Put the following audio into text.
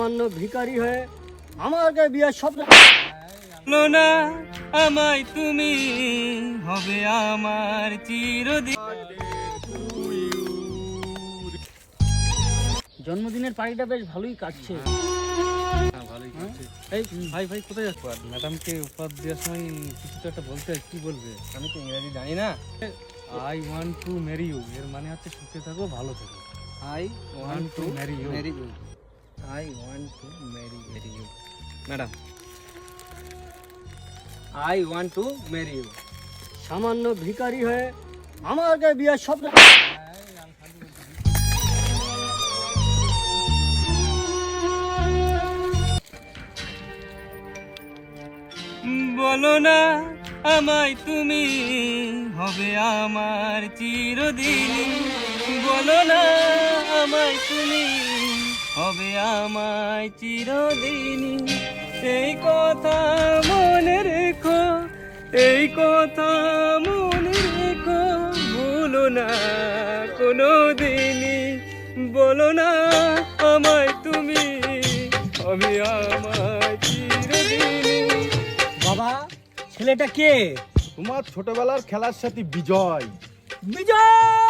সামান্য ভিখারি হয়ে আমাকে বিয়ের স্বপ্ন না আমায় তুমি হবে আমার চিরদিন জন্মদিনের পার্টিটা বেশ ভালোই কাটছে। এই ভাই ভাই কোথায় যাচ্ছ? আর ম্যাডামকে উপহার দেওয়ার সময় কিছু তো একটা বলতে কি বলবে? আমি তো ইংরেজি জানি না। I want to marry you এর মানে হচ্ছে সুখে থাকো ভালো থাকো। I want to marry you marry you I want to marry marry you madam I want to marry you সামান্য ভিখারি হয়ে আমাকে বিয়ের স্বপ্ন বলো না আমায় তুমি হবে আমার চিরদিন। বলো না আমায় তুমি হবে আমায় চিরদিন। এই কথা মনে রেখো এই কথা মনে রেখো ভুলো না কোনো দিনই বলো না আমায় তুমি হবে আমায় চিরদিন বাবা ছেলেটা কে? তোমার ছোটবেলার খেলার সাথে বিজয়। বিজয়!